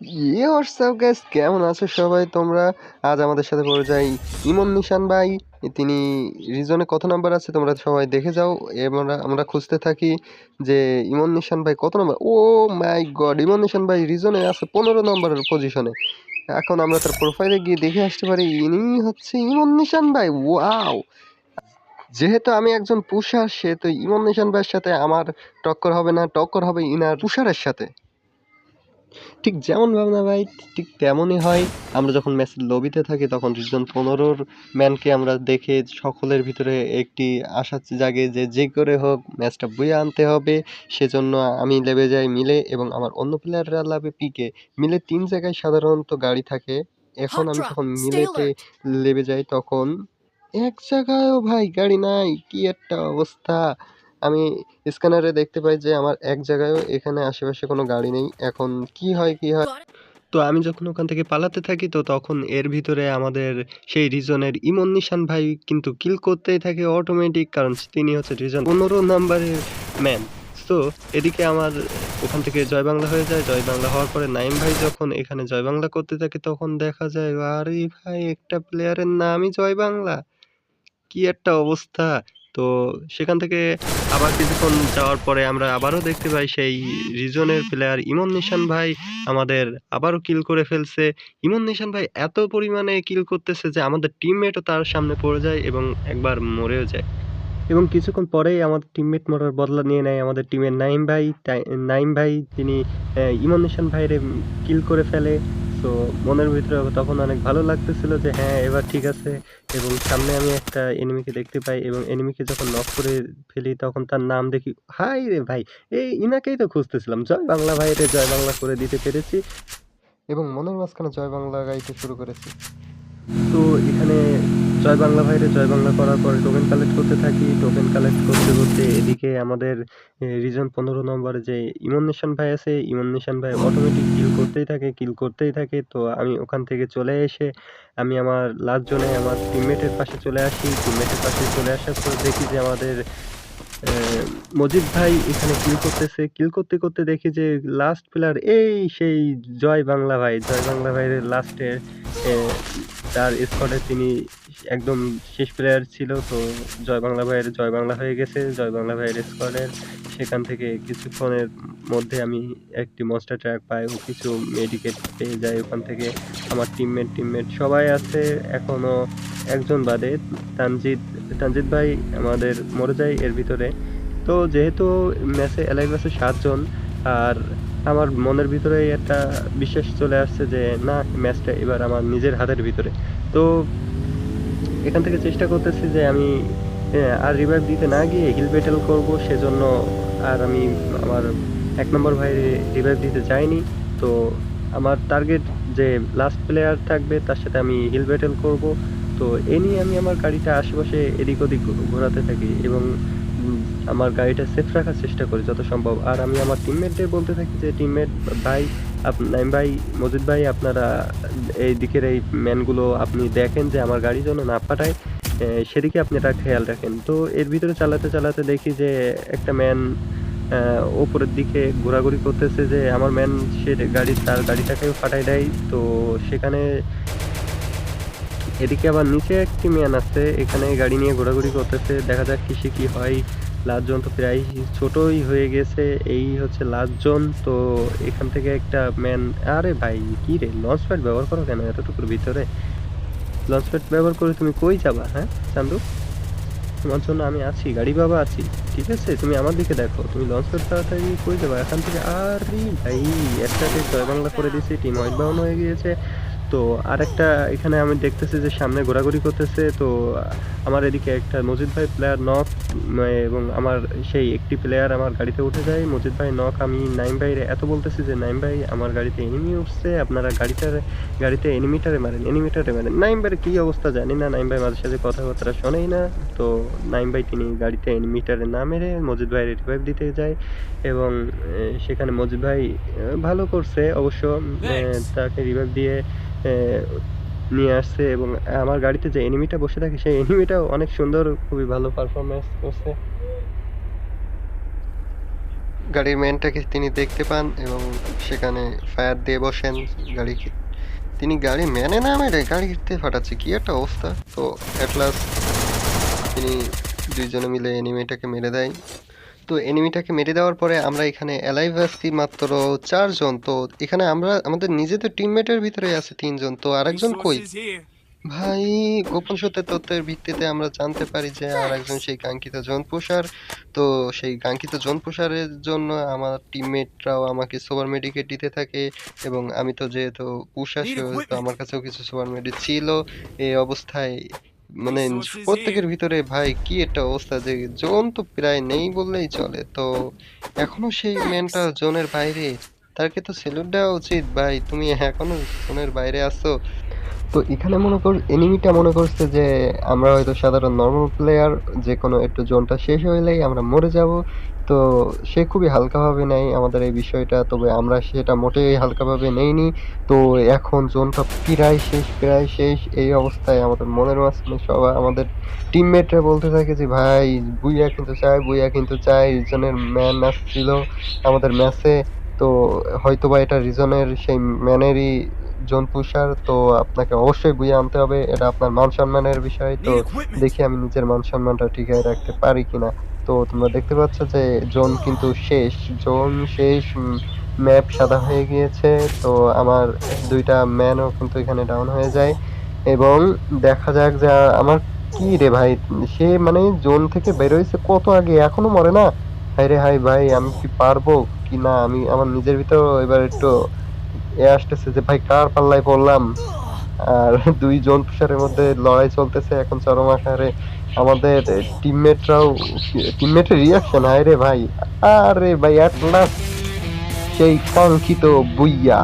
ইয়ে গাইস কেমন আছো সবাই তোমরা? আজ আমাদের সাথে পড়ে যাই ইমন নিশান ভাই। তিনি রিজনে কত নাম্বার আছে তোমরা সবাই দেখে যাও। আমরা আমরা খুঁজতে থাকি যে ইমন নিশান ভাই কত number oh my god Emon Nishan ভাই রিজনে আছে পনেরো নম্বরের পজিশনে এখন আমরা তার প্রোফাইলে গিয়ে দেখে আসতে পারি, ইনি হচ্ছে ইমন নিশান ভাই। ওয়াও যেহেতু আমি একজন পুষার, সেহেতু ইমন নিশান ভাইয়ের সাথে আমার টক্কর হবে না, টক্কর হবে ইনার পুষারের সাথে। ঠিক যেমন ভাবনা ভাই ঠিক তেমনই হয়। আমরা যখন ম্যাচের লবিতে থাকি তখন রিজন পনেরোর ম্যানকে আমরা দেখে সকলের ভিতরে একটি আশা জাগে যে যে করে হোক ম্যাচটা বয়ে আনতে হবে। সেজন্য আমি লেবে যাই মিলে এবং আমার অন্য প্লেয়াররা লাভে পিকে। মিলে তিন জায়গায় সাধারণত গাড়ি থাকে। এখন আমি যখন মিলেতে. লেবে যাই তখন এক জায়গায়ও ভাই গাড়ি নাই। কি একটা অবস্থা। আমি স্ক্যানারে দেখতে পাই যে আমার এক জায়গায়ও এখানে আশেপাশে কোনো গাড়ি নেই। এখন কি হয় কি হয়? তো আমি যখন ওখান থেকে পালাতে থাকি, তো তখন এর ভিতরে আমাদের সেই রিজনের ইমন নিশান ভাই কিন্তু কিল করতেই থাকে অটোমেটিক কারণ তিনি হচ্ছে রিজন পনেরো নাম্বারের ম্যান তো এদিকে আমার ওখান থেকে জয় বাংলা হয়ে যায়। জয় বাংলা হওয়ার পরে নাইম ভাই যখন এখানে জয় বাংলা করতে থাকে, তখন দেখা যায়, আরে ভাই, একটা প্লেয়ারের নামই জয় বাংলা। কি একটা অবস্থা। তো সেখান থেকে আবার কিছুক্ষণ যাওয়ার পরে আমরা আবারও দেখতে পাই সেই রিজনের প্লেয়ার ইমন নিশান ভাই আমাদের আবারও কিল করে ফেলছে। ইমন নিশান ভাই এত পরিমাণে কিল করতেছে যে আমাদের টিমমেটও তার সামনে পড়ে যায় এবং একবার মরেও যায়। এবং কিছুক্ষণ পরেই আমাদের টিমমেট মরার বদলা নিয়ে নেয় আমাদের টিমের নাইম ভাই। নাইম ভাই, তিনি ইমন নিশান ভাইরে কিল করে ফেলে। তো মনের ভিতরে তখন অনেক ভালো লাগতেছিল যে হ্যাঁ এবার ঠিক আছে। এবং সামনে আমি একটা এনিমিকে দেখতে পাই এবং এনিমিকে যখন নক করে ফেলি, তখন তার নাম দেখি, হাই রে ভাই, এই ইনাকেই তো খুঁজতেছিলাম। জয় বাংলা ভাই রে, জয় বাংলা করে দিতে পেরেছি। এবং মনের মাঝখানে জয় বাংলা গাইতে শুরু করেছি। তো এখানে জয় বাংলা ভাইরে জয় বাংলা করার পরে টোকেন কালেক্ট করতে থাকি, টোকেন কালেক্ট করতে করতে এদিকে আমাদের রিজন পনেরো নম্বরে যে ইমন নিশান ভাই আছে, ইমন নিশান ভাই অটোমেটিক কিল করতেই থাকে কিল করতেই থাকে। তো আমি ওখান থেকে চলে এসে, আমি আমার লাস্ট জনে আমার টিমমেটের পাশে চলে আসি। টিমমেটের পাশে চলে আসার পর দেখি যে আমাদের মজিদ ভাই এখানে কিল করতেছে। কিল করতে করতে দেখি যে লাস্ট প্লেয়ার এই সেই জয় বাংলা ভাই জয় বাংলা ভাইয়ের লাস্টের তার স্কোয়াডে তিনি একদম শেষ প্লেয়ার ছিল, তো জয় বাংলা ভাইয়ের জয় বাংলা হয়ে গেছে। জয় বাংলা ভাইয়ের স্কোয়াডের সেখান থেকে কিছুক্ষণের মধ্যে আমি একটি মনস্টার ট্র্যাক পাই ও কিছু মেডিকেট পেয়ে যাই ওখান থেকে। আমার টিমমেট টিমমেট সবাই আছে, এখনও একজন বাদে। তানজিদ তানজিদ ভাই আমাদের মরে যায় এর ভিতরে। তো যেহেতু ম্যাচে এলাইভ আছে সাতজন, আর আমার মনের ভিতরে একটা বিশ্বাস চলে আসছে যে, না ম্যাচটা এবার আমার নিজের হাতের ভিতরে। তো এখান থেকে চেষ্টা করতেছি যে আমি আর রিভাইভ দিতে না গিয়ে হিল ব্যাটেল করব, সেজন্য আর আমি আমার এক নম্বর ভাইয়ের রিভাইভ দিতে যাইনি। তো আমার টার্গেট যে লাস্ট প্লেয়ার থাকবে, তার সাথে আমি হিল ব্যাটেল করব। তো এ নিয়ে আমি আমার গাড়িটা আশেপাশে এদিক ওদিক ঘোরাতে থাকি এবং আমার গাড়িটা সেফ রাখার চেষ্টা করি যত সম্ভব। আর আমি আমার টিমমেটদের বলতে থাকি যে টিমমেট ভাই নাইম ভাই, মজিদ ভাই, আপনারা এই দিকের এই ম্যানগুলো আপনি দেখেন যে আমার গাড়ি যেন না পাঠায় সেদিকে আপনি আপনারা খেয়াল রাখেন। তো এর ভিতরে চালাতে চালাতে দেখি যে একটা ম্যান ওপরের দিকে ঘোরাঘুরি করতেছে যে আমার ম্যান সে গাড়ি, তার গাড়িটাকেও ফাটাই দেয়। তো সেখানে এদিকে আবার নিচে একটি ম্যান আছে, এখানে গাড়ি নিয়ে ঘোরাঘুরি করতেছে, দেখা যাক কিসে কি হয়। লাস্ট জন তো প্রায় ছোটই হয়ে গেছে, এই হচ্ছে লাস্ট জন তো এখান থেকে একটা ম্যান আরে ভাই, কি রে লঞ্চ প্যাড ব্যবহার করো কেন এতটুকুর ভিতরে? লঞ্চ প্যাড ব্যবহার করে তুমি কই যাবা হ্যাঁ চান্দু? তোমার জন্য আমি আছি, গাড়ি বাবা আছি, ঠিক আছে? তুমি আমার দিকে দেখো, তুমি লঞ্চ প্যাড তাড়াতাড়ি কই যাবা? এখান থেকে, আরে ভাই একটাতে জয় বাংলা করে দিয়েছি টিম হোয়াইট বাউন হয়ে গিয়েছে। তো আরেকটা এখানে আমি দেখতেছি যে সামনে ঘোরাঘুরি করতেছে তো আমার এদিকে একটা মজিদ ভাই প্লেয়ার নক এবং আমার সেই একটি প্লেয়ার আমার গাড়িতে উঠে যায়। মজিদ ভাই নক আমি নাইম ভাইয়ের এত বলতেছি যে নাইম ভাই আমার গাড়িতে এনিমি উঠছে আপনারা গাড়িটার গাড়িতে এনিমিটারে মারেন এনিমিটারে মারেন। নাইম ভাইয়ের কী অবস্থা জানি না নাইম ভাই মাঝে সাথে কথাবার্তা শোনেই না। তো নাইম ভাই তিনি গাড়িতে এনিমিটারে না মেরে মজিদ ভাইয়ের রিভাইভ দিতে যায় এবং সেখানে মজিদ ভাই ভালো করছে অবশ্য তাকে রিভাইভ দিয়ে নিয়ে আসছে এবং আমার গাড়িতে যে এনিমিটা বসে থাকে, সেই এনিমিটাও অনেক সুন্দর, খুবই ভালো পারফরমেন্স করছে। গাড়ির ম্যানটাকে তিনি দেখতে পান এবং সেখানে ফায়ার দিয়ে বসেন। গাড়িকে, তিনি গাড়ি ম্যানে না মেরে গাড়িতে ফাটাচ্ছে, কি একটা অবস্থা। তো অ্যাটলাস তিনি দুইজনে মিলে এনিমিটাকে মেরে দেয়। তো এনিমিটাকে মেরে দেওয়ার পরে আমরা এখানে অ্যালাইভ আসছি মাত্র চারজন। তো এখানে আমরা আমাদের নিজেদের টিমমেটের ভিতরে আছে তিনজন। তো আরেকজন কই? ভাই গোপন সূত্রের তথ্যের ভিত্তিতে আমরা জানতে পারি যে আর একজন সেই কাঙ্ক্ষিত জন পোষার তো সেই কাঙ্ক্ষিত জন পোষারের জন্য আমার টিমমেটরাও আমাকে সুপার মেডিকেট দিতে থাকে এবং আমি তো যেহেতু পুষা সেহেতু আমার কাছেও কিছু সুপার মেডি ছিল। এই অবস্থায় মানে প্রত্যেকের ভিতরে ভাই কি একটা অবস্থা যে জোন তো প্রায় নেই বললেই চলে। তো এখনও সেই ম্যানটা জোনের বাইরে তাকে তো সেলুট দেওয়া উচিত ভাই তুমি এখনও জোনের বাইরে আছো। তো এখানে মনে কর এনিমিটা মনে করছে যে আমরা হয়তো সাধারণ নর্মাল প্লেয়ার যে কোনো একটু জোনটা শেষ হইলেই আমরা মরে যাব। তো সে খুবই হালকাভাবে নেয় আমাদের এই বিষয়টা, তবে আমরা সেটা মোটেই হালকাভাবে নেইনি। তো এখন জোনটা প্রায় শেষ প্রায় শেষ। এই অবস্থায় আমাদের মনের মাঝখানে সবাই, আমাদের টিমমেটরা বলতে থাকে যে, ভাই, বুইয়া কিন্তু চাই বুইয়া কিন্তু চাই রিজনের ম্যান আসছিল আমাদের ম্যাচে তো হয়তোবা এটা রিজনের সেই ম্যানেরই জোন পুষার তো আপনাকে অবশ্যই বুঝে আনতে হবে এটা আপনার মান সম্মানের বিষয় তো দেখি আমি নিজের মান সম্মানটা টিকায় রাখতে পারি কিনা। তো তোমরা দেখতে পাচ্ছ যে জোন কিন্তু শেষ জোন শেষ ম্যাপ সাদা হয়ে গিয়েছে তো আমার দুইটা ম্যানও কিন্তু এখানে ডাউন হয়ে যায়। এবং দেখা যাক যে আমার কি রে ভাই সে মানে জোন থেকে বেরোইছে কত আগে এখনও মরে না? হাই রে হাই ভাই আমি কি পারব কি না? আমি আমার নিজের ভিতর এবার একটু এ আসতেছে যে, ভাই, কার পাল্লায় পড়লাম? আর দুই জোন পুষারের মধ্যে লড়াই চলতেছে এখন চরম আকারে। আমাদের টিমমেটরাও টিমমেটের রিয়াকশন হায় রে ভাই, আরে ভাই অ্যাট লাস্ট সেই কাঙ্ক্ষিত বুইয়া।